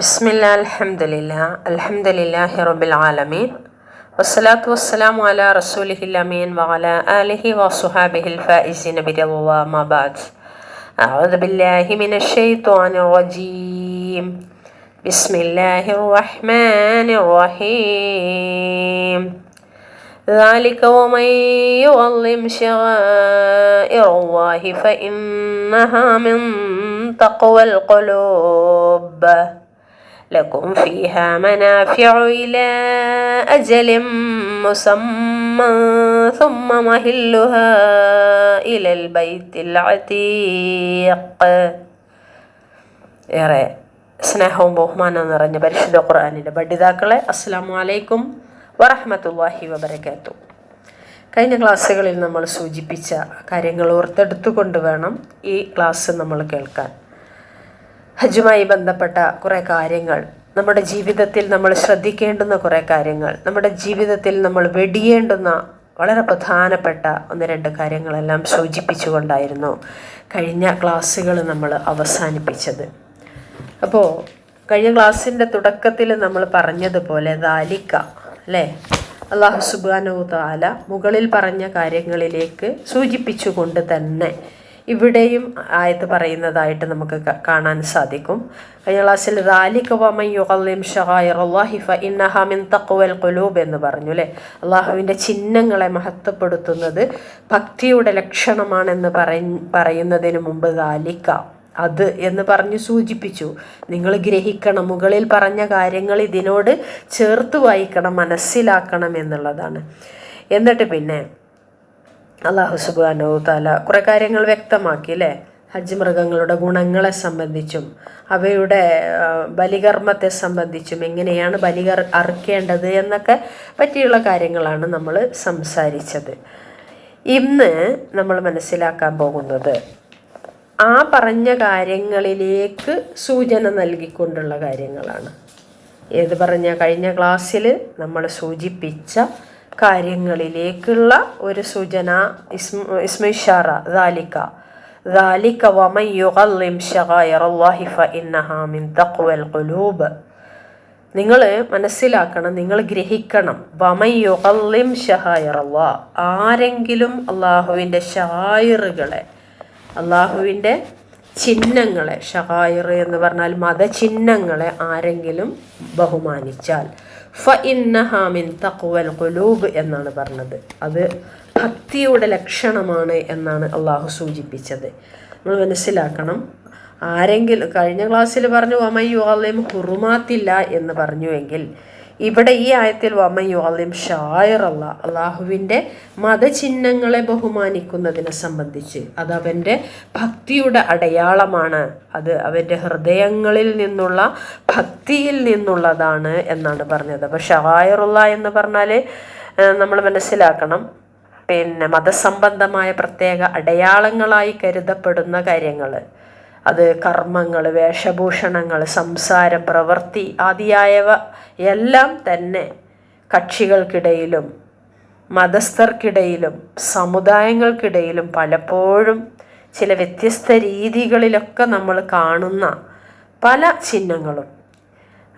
بسم الله الحمد لله الحمد لله رب العالمين والصلاة والسلام على رسوله الأمين وعلى آله وصحابه الفائزين برضا الله ما بعد أعوذ بالله من الشيطان الرجيم بسم الله الرحمن الرحيم ذلك ومن يظلم شعائر الله فإنها من تقوى القلوب لكم فيها منافع إلى أجل مسمى ثم مهلها إلى البيت العتيق ഏറെ സ്നേഹവും ബഹുമാനവും നിറഞ്ഞ പരിശുദ്ധ ഖുർആാനിൻ്റെ പഠിതാക്കളെ അസ്സാം വലൈക്കും വറഹമത്തല്ലാഹി വബർക്കാത്തു കഴിഞ്ഞ ക്ലാസ്സുകളിൽ നമ്മൾ സൂചിപ്പിച്ച കാര്യങ്ങൾ ഓർത്തെടുത്തുകൊണ്ട് വേണം ഈ ക്ലാസ് നമ്മൾ കേൾക്കാൻ ഹജ്ജുമായി ബന്ധപ്പെട്ട കുറേ കാര്യങ്ങൾ. നമ്മുടെ ജീവിതത്തിൽ നമ്മൾ ശ്രദ്ധിക്കേണ്ടുന്ന കുറേ കാര്യങ്ങൾ. നമ്മുടെ ജീവിതത്തിൽ നമ്മൾ വെടിയേണ്ടുന്ന വളരെ പ്രധാനപ്പെട്ട ഒന്ന് രണ്ട് കാര്യങ്ങളെല്ലാം സൂചിപ്പിച്ചുകൊണ്ടായിരുന്നു കഴിഞ്ഞ ക്ലാസ്സുകൾ നമ്മൾ അവസാനിപ്പിച്ചത്. അപ്പോൾ കഴിഞ്ഞ ക്ലാസ്സിന്റെ തുടക്കത്തിൽ നമ്മൾ പറഞ്ഞതുപോലെ ദാലിക്ക അല്ലേ? അള്ളാഹു സുബാനു താല മുകളിൽ പറഞ്ഞ കാര്യങ്ങളിലേക്ക് സൂചിപ്പിച്ചുകൊണ്ട് തന്നെ ഇവിടെയും ആയത്ത് പറയുന്നതായിട്ട് നമുക്ക് കാണാൻ സാധിക്കും. കഴിഞ്ഞ ക്ലാസ്സിൽ ഖുലൂബ് എന്ന് പറഞ്ഞു അല്ലേ അള്ളാഹുവിന്റെ ചിഹ്നങ്ങളെ മഹത്വപ്പെടുത്തുന്നത് ഭക്തിയുടെ ലക്ഷണമാണെന്ന് പറയ പറയുന്നതിന് മുമ്പ് റാലിക്ക അത് എന്ന് പറഞ്ഞ് സൂചിപ്പിച്ചു. നിങ്ങൾ ഗ്രഹിക്കണം മുകളിൽ പറഞ്ഞ കാര്യങ്ങൾ ഇതിനോട് ചേർത്ത് വായിക്കണം മനസ്സിലാക്കണം എന്നുള്ളതാണ്. എന്നിട്ട് പിന്നെ അള്ളാഹു സുബാനോ താല കുറേ കാര്യങ്ങൾ വ്യക്തമാക്കി അല്ലേ? ഹജ്ജ് മൃഗങ്ങളുടെ ഗുണങ്ങളെ സംബന്ധിച്ചും അവയുടെ ബലികർമ്മത്തെ സംബന്ധിച്ചും എങ്ങനെയാണ് ബലികർ അറുക്കേണ്ടത് എന്നൊക്കെ പറ്റിയുള്ള കാര്യങ്ങളാണ് നമ്മൾ സംസാരിച്ചത്. ഇന്ന് നമ്മൾ മനസ്സിലാക്കാൻ പോകുന്നത് ആ പറഞ്ഞ കാര്യങ്ങളിലേക്ക് സൂചന നൽകിക്കൊണ്ടുള്ള കാര്യങ്ങളാണ്. ഏത് പറഞ്ഞ കഴിഞ്ഞ ക്ലാസ്സിൽ നമ്മൾ സൂചിപ്പിച്ച കാര്യങ്ങളിലേക്കുള്ള ഒരു സൂചന ഇസ്മ ഇസ്മിഷാറ ദാലിക്ക ذلك ومن يغلم شغائر അല്ലാഹി ഫഇന്നഹാ മിൻ تقوى القلوب നിങ്ങൾ മനസ്സിലാക്കണം നിങ്ങൾ ഗ്രഹിക്കണം. വമയുഗല്ലിം ഷഹായറല്ലാ ആരെങ്കിലും അള്ളാഹുവിന്റെ ഷായറുകളെ അള്ളാഹുവിന്റെ ചിഹ്നങ്ങളെ ഷഹായിർ എന്ന് പറഞ്ഞാൽ മതചിഹ്നങ്ങളെ ആരെങ്കിലും ബഹുമാനിച്ചാൽ. ഫ ഇന്നഹാമിൻ തക്വൽ കുലൂബ് എന്നാണ് പറഞ്ഞത്. അത് ഭക്തിയുടെ ലക്ഷണമാണ് എന്നാണ് അള്ളാഹു സൂചിപ്പിച്ചത്. നമ്മൾ മനസ്സിലാക്കണം. ആരെങ്കിലും കഴിഞ്ഞ ക്ലാസ്സിൽ പറഞ്ഞു അമയ്യു അള്ളയും ഹുറുമാത്തില്ല എന്ന് പറഞ്ഞുവെങ്കിൽ ഇവിടെ ഈ ആയത്തിൽ വമയ്യു അലിം ഷായർ അല്ല അള്ളാഹുവിന്റെ മതചിഹ്നങ്ങളെ ബഹുമാനിക്കുന്നതിനെ സംബന്ധിച്ച്. അത് അവന്റെ ഭക്തിയുടെ അടയാളമാണ്. അത് അവന്റെ ഹൃദയങ്ങളിൽ നിന്നുള്ള ഭക്തിയിൽ നിന്നുള്ളതാണ് എന്നാണ് പറഞ്ഞത്. അപ്പോൾ ഷായറുള്ള എന്ന് പറഞ്ഞാൽ നമ്മൾ മനസ്സിലാക്കണം. പിന്നെ മതസംബന്ധമായ പ്രത്യേക അടയാളങ്ങളായി കരുതപ്പെടുന്ന കാര്യങ്ങൾ അത് കർമ്മങ്ങൾ വേഷഭൂഷണങ്ങൾ സംസാരം പ്രവൃത്തി ആദിയായവ എല്ലാം തന്നെ കക്ഷികൾക്കിടയിലും മതസ്ഥർക്കിടയിലും സമുദായങ്ങൾക്കിടയിലും പലപ്പോഴും ചില വ്യത്യസ്ത രീതികളിലൊക്കെ നമ്മൾ കാണുന്ന പല ചിഹ്നങ്ങളും.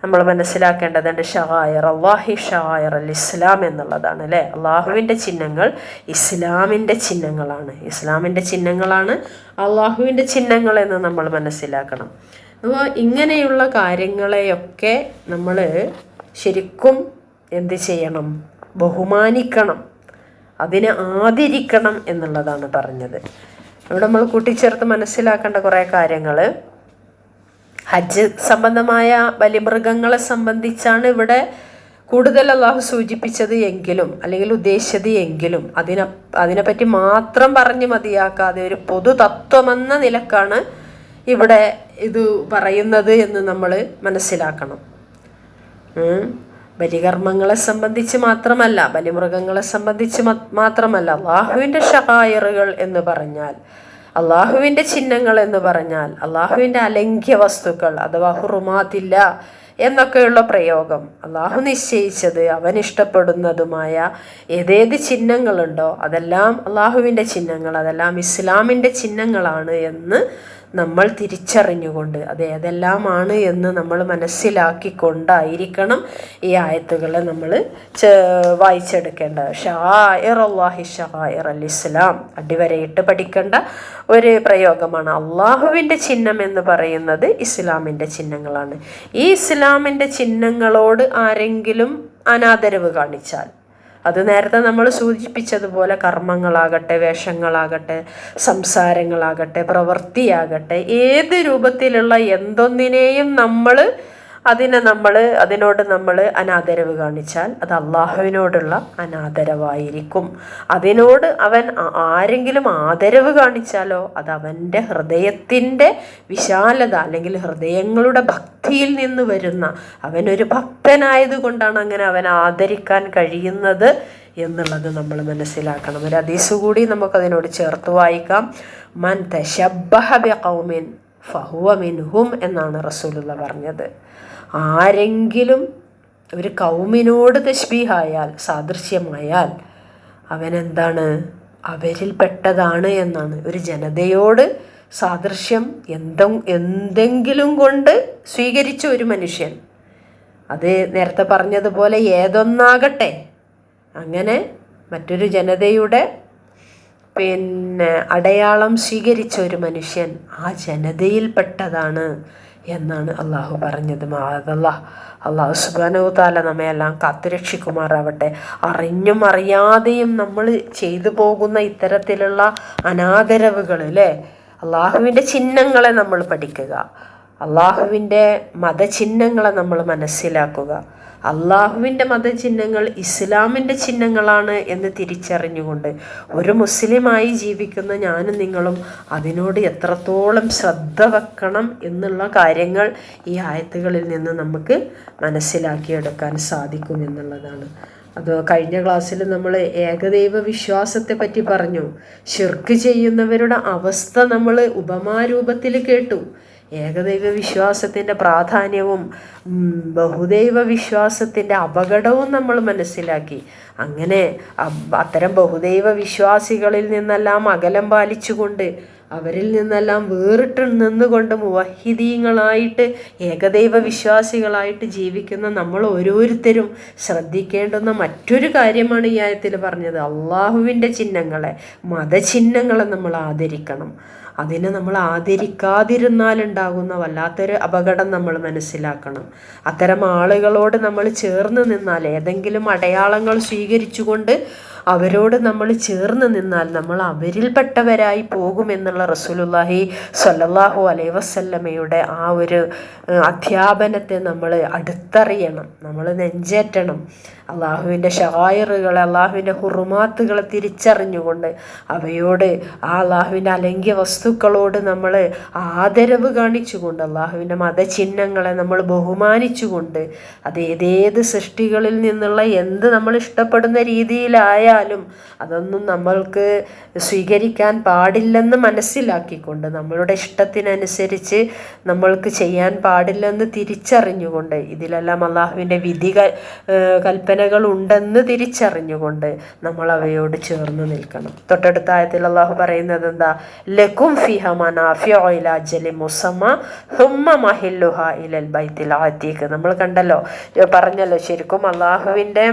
നമ്മൾ മനസ്സിലാക്കേണ്ടതുണ്ട് ഷഹായർ അള്ളാഹി ഷഹായർ അൽ ഇസ്ലാം എന്നുള്ളതാണ് അല്ലേ? അള്ളാഹുവിന്റെ ചിഹ്നങ്ങൾ ഇസ്ലാമിന്റെ ചിഹ്നങ്ങളാണ്. ഇസ്ലാമിന്റെ ചിഹ്നങ്ങളാണ് അള്ളാഹുവിന്റെ ചിഹ്നങ്ങൾ എന്ന് നമ്മൾ മനസ്സിലാക്കണം. അപ്പോൾ ഇങ്ങനെയുള്ള കാര്യങ്ങളെയൊക്കെ നമ്മൾ ശരിക്കും എന്ത് ചെയ്യണം? ബഹുമാനിക്കണം. അതിനെ ആദരിക്കണം എന്നുള്ളതാണ് പറഞ്ഞത്. ഇവിടെ നമ്മൾ കൂട്ടിച്ചേർത്ത് മനസ്സിലാക്കേണ്ട കുറേ കാര്യങ്ങൾ. ഹജ്ജ് സംബന്ധമായ ബലിമൃഗങ്ങളെ സംബന്ധിച്ചാണ് ഇവിടെ കൂടുതൽ അള്ളാഹു സൂചിപ്പിച്ചത് എങ്കിലും അല്ലെങ്കിൽ ഉദ്ദേശിച്ചത് എങ്കിലും അതിനെ അതിനെപ്പറ്റി മാത്രം പറഞ്ഞു മതിയാക്കാതെ ഒരു പൊതു തത്വമെന്ന നിലക്കാണ് ഇവിടെ ഇത് പറയുന്നത് എന്ന് നമ്മൾ മനസ്സിലാക്കണം. ബലികർമ്മങ്ങളെ സംബന്ധിച്ച് മാത്രമല്ല ബലിമൃഗങ്ങളെ സംബന്ധിച്ച് മാത്രമല്ല അള്ളാഹുവിന്റെ ഷഹായറുകൾ എന്ന് പറഞ്ഞാൽ അള്ളാഹുവിന്റെ ചിഹ്നങ്ങൾ എന്ന് പറഞ്ഞാൽ അള്ളാഹുവിന്റെ അലംഘ്യ വസ്തുക്കൾ അഥവാ ഹുറുമാത്തില്ല എന്നൊക്കെയുള്ള പ്രയോഗം. അള്ളാഹു നിശ്ചയിച്ചത് അവൻ ഇഷ്ടപ്പെടുന്നതുമായ ഏതേത് ചിഹ്നങ്ങളുണ്ടോ അതെല്ലാം അള്ളാഹുവിന്റെ ചിഹ്നങ്ങൾ അതെല്ലാം ഇസ്ലാമിന്റെ ചിഹ്നങ്ങളാണ് എന്ന് നമ്മൾ തിരിച്ചറിഞ്ഞുകൊണ്ട് അത് ഏതെല്ലാമാണ് എന്ന് നമ്മൾ മനസ്സിലാക്കിക്കൊണ്ടായിരിക്കണം ഈ ആയത്തുകളെ നമ്മൾ വായിച്ചെടുക്കേണ്ടത്. ഷായർ അള്ളാഹി ഷായിർ അൽ ഇസ്ലാം അടിവരയിട്ട് പഠിക്കേണ്ട ഒരു പ്രയോഗമാണ്. അള്ളാഹുവിന്റെ ചിഹ്നം എന്ന് പറയുന്നത് ഇസ്ലാമിന്റെ ചിഹ്നങ്ങളാണ്. ഈ ഇസ്ലാമിന്റെ ചിഹ്നങ്ങളോട് ആരെങ്കിലും അനാദരവ് കാണിച്ചാൽ അത് നേരത്തെ നമ്മൾ സൂചിപ്പിച്ചതുപോലെ കർമ്മങ്ങളാകട്ടെ വേഷങ്ങളാകട്ടെ സംസാരങ്ങളാകട്ടെ പ്രവൃത്തിയാകട്ടെ ഏത് രൂപത്തിലുള്ള എന്തൊന്നിനെയും നമ്മൾ അതിനെ നമ്മൾ അതിനോട് നമ്മൾ അനാദരവ് കാണിച്ചാൽ അത് അള്ളാഹുവിനോടുള്ള അനാദരവായിരിക്കും. അതിനോട് അവൻ ആരെങ്കിലും ആദരവ് കാണിച്ചാലോ അത് അവന്റെ ഹൃദയത്തിന്റെ വിശാലത അല്ലെങ്കിൽ ഹൃദയങ്ങളുടെ ഭക്തിയിൽ നിന്ന് വരുന്ന അവനൊരു ഭക്തനായതുകൊണ്ടാണ് അങ്ങനെ അവൻ ആദരിക്കാൻ കഴിയുന്നത് എന്നുള്ളത് നമ്മൾ മനസ്സിലാക്കണം. ഒരു അതീസ് കൂടി നമുക്കതിനോട് ചേർത്ത് വായിക്കാം. മൻ തശബ്ബഹ ബി ഖൗമിൻ ഫഹുവ മിൻഹും എന്നാണ് റസൂലുള്ള പറഞ്ഞത്. ആരെങ്കിലും ഒരു കൗമിനോട് തശ്ബീഹായാൽ സാദൃശ്യമായാൽ അവനെന്താണ്? അവരിൽപ്പെട്ടതാണ് എന്നാണ്. ഒരു ജനതയോട് സാദൃശ്യം എന്തോ എന്തെങ്കിലും കൊണ്ട് സ്വീകരിച്ച ഒരു മനുഷ്യൻ. അത് നേരത്തെ പറഞ്ഞതുപോലെ ഏതൊന്നാകട്ടെ. അങ്ങനെ മറ്റൊരു ജനതയുടെ പിന്നെ അടയാളം സ്വീകരിച്ച ഒരു മനുഷ്യൻ ആ ജനതയിൽപ്പെട്ടതാണ് എന്നാണ് അള്ളാഹു പറഞ്ഞത് മാതല്ലാ അള്ളാഹു സുബാനോ താല നമ്മയെല്ലാം കാത്തുരക്ഷിക്കുമാറാവട്ടെ. അറിഞ്ഞും അറിയാതെയും നമ്മൾ ചെയ്തു പോകുന്ന ഇത്തരത്തിലുള്ള അനാദരവുകൾ അല്ലേ? അള്ളാഹുവിന്റെ ചിഹ്നങ്ങളെ നമ്മൾ പഠിക്കുക. അള്ളാഹുവിന്റെ മതചിഹ്നങ്ങളെ നമ്മൾ മനസ്സിലാക്കുക. അള്ളാഹുവിന്റെ മതചിഹ്നങ്ങൾ ഇസ്ലാമിന്റെ ചിഹ്നങ്ങളാണ് എന്ന് തിരിച്ചറിഞ്ഞുകൊണ്ട് ഒരു മുസ്ലിമായി ജീവിക്കുന്ന ഞാനും നിങ്ങളും അതിനോട് എത്രത്തോളം ശ്രദ്ധ വെക്കണം എന്നുള്ള കാര്യങ്ങൾ ഈ ആയത്തുകളിൽ നിന്ന് നമുക്ക് മനസ്സിലാക്കിയെടുക്കാൻ സാധിക്കും എന്നുള്ളതാണ്. അത് കഴിഞ്ഞ ക്ലാസ്സിൽ നമ്മൾ ഏകദൈവ വിശ്വാസത്തെ പറ്റി പറഞ്ഞു. ഷിർക്ക് ചെയ്യുന്നവരുടെ അവസ്ഥ നമ്മൾ ഉപമാരൂപത്തിൽ കേട്ടു. ഏകദൈവ വിശ്വാസത്തിന്റെ പ്രാധാന്യവും ബഹുദൈവ വിശ്വാസത്തിന്റെ അപകടവും നമ്മൾ മനസ്സിലാക്കി. അങ്ങനെ അത്തരം ബഹുദൈവ വിശ്വാസികളിൽ നിന്നെല്ലാം അകലം പാലിച്ചുകൊണ്ട് അവരിൽ നിന്നെല്ലാം വേറിട്ട് നിന്നുകൊണ്ട് മുവഹിദീങ്ങളായിട്ട് ഏകദൈവ വിശ്വാസികളായിട്ട് ജീവിക്കുന്ന നമ്മൾ ഓരോരുത്തരും ശ്രദ്ധിക്കേണ്ടുന്ന മറ്റൊരു കാര്യമാണ് ഈ ആയത്തിൽ പറഞ്ഞത്. അള്ളാഹുവിന്റെ ചിഹ്നങ്ങളെ മതചിഹ്നങ്ങളെ നമ്മൾ ആദരിക്കണം. അതിനെ നമ്മൾ ആദരിക്കാതിരുന്നാലുണ്ടാകുന്ന വല്ലാത്തൊരു അപകടം നമ്മൾ മനസ്സിലാക്കണം. അത്തരം ആളുകളോട് നമ്മൾ ചേർന്ന് നിന്നാൽ ഏതെങ്കിലും അടയാളങ്ങൾ സ്വീകരിച്ചുകൊണ്ട് അവരോട് നമ്മൾ ചേർന്ന് നിന്നാൽ നമ്മൾ അവരിൽപ്പെട്ടവരായി പോകുമെന്നുള്ള റസൂലുല്ലാഹി സല്ലാഹു അലൈ വസല്ലമയുടെ ആ ഒരു അധ്യാപനത്തെ നമ്മൾ അടുത്തറിയണം. നമ്മൾ നെഞ്ചേറ്റണം. അള്ളാഹുവിന്റെ ഷഹായറുകളെ അള്ളാഹുവിന്റെ ഹുറുമാത്തുകളെ തിരിച്ചറിഞ്ഞുകൊണ്ട് അവയോട് ആ അള്ളാഹുവിന്റെ അലങ്ക്യ വസ്തുക്കളോട് നമ്മൾ ആദരവ് കാണിച്ചുകൊണ്ട് അള്ളാഹുവിന്റെ മതചിഹ്നങ്ങളെ നമ്മൾ ബഹുമാനിച്ചുകൊണ്ട് അത് ഏതേത് സൃഷ്ടികളിൽ നിന്നുള്ള എന്ത് നമ്മൾ ഇഷ്ടപ്പെടുന്ന രീതിയിലായാലും അതൊന്നും നമ്മൾക്ക് സ്വീകരിക്കാൻ പാടില്ലെന്ന് മനസ്സിലാക്കിക്കൊണ്ട് നമ്മളുടെ ഇഷ്ടത്തിനനുസരിച്ച് നമ്മൾക്ക് ചെയ്യാൻ പാടില്ലെന്ന് തിരിച്ചറിഞ്ഞുകൊണ്ട് ഇതിലെല്ലാം അള്ളാഹുവിന്റെ വിധി കൽപ്പനകൾ ഉണ്ടെന്ന് തിരിച്ചറിഞ്ഞുകൊണ്ട് നമ്മൾ അവയോട് ചേർന്ന് നിൽക്കണം. തൊട്ടടുത്ത ആയത്തിൽ അള്ളാഹു പറയുന്നത് എന്താ? ലക്കും ഫിഹ മനാഫിയോയിലാജലി മുസമ്മ ഹുമ്മ മഹില്ലുഹ ഇലൽ ബൈത്തിൽ. ആത്തിക്ക് നമ്മൾ കണ്ടല്ലോ പറഞ്ഞല്ലോ ശരിക്കും അള്ളാഹുവിന്റെ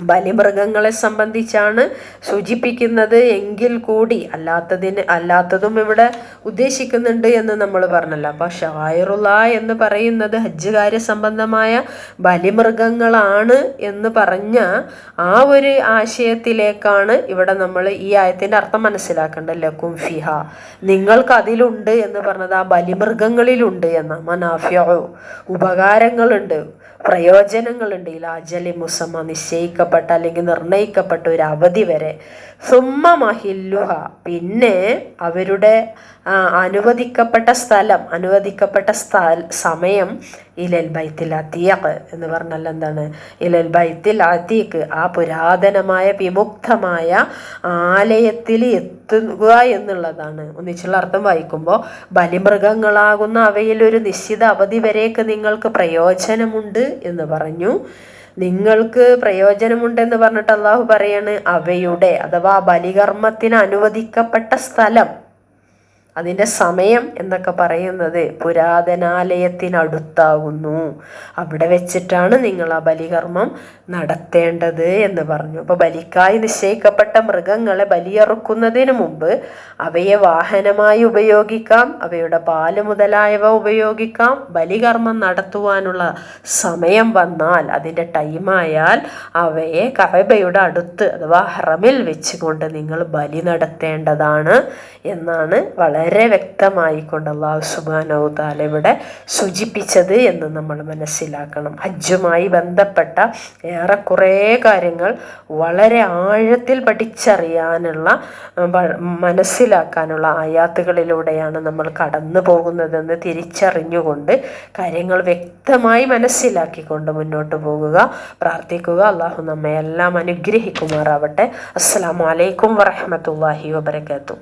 ബലിമൃഗങ്ങളെ സംബന്ധിച്ചാണ് സൂചിപ്പിക്കുന്നത്. എങ്കിൽ കൂടി അല്ലാത്തതിന് അല്ലാത്തതും ഇവിടെ ഉദ്ദേശിക്കുന്നുണ്ട് എന്ന് നമ്മൾ പറഞ്ഞല്ലോ. അപ്പോൾ ഷായറുള്ള എന്ന് പറയുന്നത് ഹജ്ജുകാര്യ സംബന്ധമായ ബലിമൃഗങ്ങളാണ് എന്ന് പറഞ്ഞ ആ ഒരു ആശയത്തിലേക്കാണ് ഇവിടെ നമ്മൾ ഈ ആയത്തിന്റെ അർത്ഥം മനസ്സിലാക്കേണ്ടത്. ലക്കും ഫിഹ. നിങ്ങൾക്ക് അതിലുണ്ട് എന്ന് പറഞ്ഞത് ആ ബലിമൃഗങ്ങളിലുണ്ട് എന്ന മനാഫ്യോ ഉപകാരങ്ങളുണ്ട് പ്രയോജനങ്ങളുണ്ട്. ഇലാജലി മുസമ്മ നിശ്ചയിക്കപ്പെട്ട അല്ലെങ്കിൽ നിർണയിക്കപ്പെട്ട ഒരു അവധി വരെ. സുമ്മ മഹില്ലുഹ. പിന്നെ അവരുടെ അനുവദിക്കപ്പെട്ട സ്ഥലം അനുവദിക്കപ്പെട്ട സ്ഥല സമയം ഇലൽ ബൈത്തിൽ അതീഖ് എന്ന് പറഞ്ഞാൽ എന്താണ്? ഇലൽ ബൈത്തിൽ അതീഖ് ആ പുരാതനമായ വിമുക്തമായ ആലയത്തിൽ എത്തുക എന്നുള്ളതാണ്. ഒന്നിച്ചുള്ള അർത്ഥം വായിക്കുമ്പോൾ ബലിമൃഗങ്ങളാകുന്ന അവയിൽ ഒരു നിശ്ചിത അവധി വരേക്ക് നിങ്ങൾക്ക് പ്രയോജനമുണ്ട് എന്ന് പറഞ്ഞു. നിങ്ങൾക്ക് പ്രയോജനമുണ്ടെന്ന് പറഞ്ഞിട്ട് അള്ളാഹു പറയാണ് അവയുടെ അഥവാ ബലികർമ്മത്തിന് അനുവദിക്കപ്പെട്ട സ്ഥലം. അതിന്റെ സമയം എന്നൊക്കെ പറയുന്നത് പുരാതനാലയത്തിനടുത്താകുന്നു. അവിടെ വെച്ചിട്ടാണ് നിങ്ങൾ ആ ബലികർമ്മം നടത്തേണ്ടത് എന്ന് പറഞ്ഞു. അപ്പോൾ ബലിക്കായി നിശ്ചയിക്കപ്പെട്ട മൃഗങ്ങളെ ബലിയറുക്കുന്നതിന് മുമ്പ് അവയെ വാഹനമായി ഉപയോഗിക്കാം അവയുടെ പാൽ മുതലായവ ഉപയോഗിക്കാം. ബലികർമ്മം നടത്തുവാനുള്ള സമയം വന്നാൽ അതിന്റെ ടൈമായാൽ അവയെ കവബയുടെ അടുത്ത് അഥവാ ഹ്രമിൽ വെച്ചുകൊണ്ട് നിങ്ങൾ ബലി നടത്തേണ്ടതാണ് എന്നാണ് വളരെ വ്യക്തമായിക്കൊണ്ട് അള്ളാഹു സുബാനോ താല ഇവിടെ സൂചിപ്പിച്ചത് എന്ന് നമ്മൾ മനസ്സിലാക്കണം. ഹജ്ജുമായി ബന്ധപ്പെട്ട ഏറെക്കുറേ കാര്യങ്ങൾ വളരെ ആഴത്തിൽ പഠിച്ചറിയാനുള്ള മനസ്സിലാക്കാനുള്ള ആയാത്തുകളിലൂടെയാണ് നമ്മൾ കടന്നു പോകുന്നതെന്ന് തിരിച്ചറിഞ്ഞുകൊണ്ട് കാര്യങ്ങൾ വ്യക്തമായി മനസ്സിലാക്കിക്കൊണ്ട് മുന്നോട്ട് പോകുക. പ്രാർത്ഥിക്കുക. അള്ളാഹു നമ്മെ എല്ലാം അനുഗ്രഹിക്കുമാറാവട്ടെ. അസ്സാം വലൈക്കും വറഹമത്തല്ലാഹി വബർക്കാത്തു